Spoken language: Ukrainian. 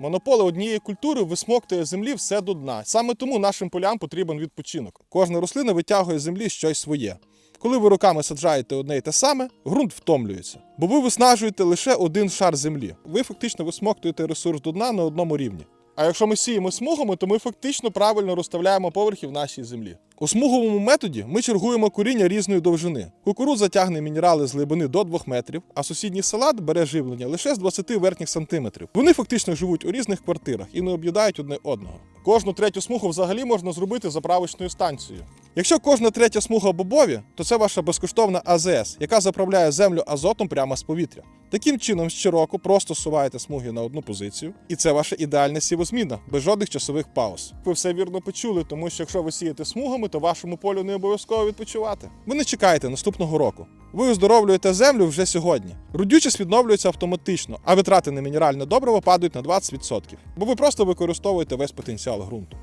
Монополи однієї культури висмоктує землі все до дна. Саме тому нашим полям потрібен відпочинок. Кожна рослина витягує з землі щось своє. Коли ви руками саджаєте одне й те саме, ґрунт втомлюється, бо ви виснажуєте лише один шар землі. Ви фактично висмоктуєте ресурс до дна на одному рівні. А якщо ми сіємо смугами, то ми фактично правильно розставляємо поверхи в нашій землі. У смуговому методі ми чергуємо коріння різної довжини. Кукурудза тягне мінерали з глибини до 2 метрів, а сусідній салат бере живлення лише з 20 верхніх сантиметрів. Вони фактично живуть у різних квартирах і не об'їдають одне одного. Кожну третю смугу взагалі можна зробити заправочною станцією. Якщо кожна третя смуга бобові, то це ваша безкоштовна АЗС, яка заправляє землю азотом прямо з повітря. Таким чином, щороку просто суваєте смуги на одну позицію, і це ваша ідеальна сівозміна, без жодних часових пауз. Ви все вірно почули, тому що якщо ви сієте смугами, то вашому полю не обов'язково відпочивати. Ви не чекаєте наступного року. Ви оздоровлюєте землю вже сьогодні. Родючість відновлюється автоматично, а витрати на мінеральне добриво падають на 20%, бо ви просто використовуєте весь потенціал ґрунту.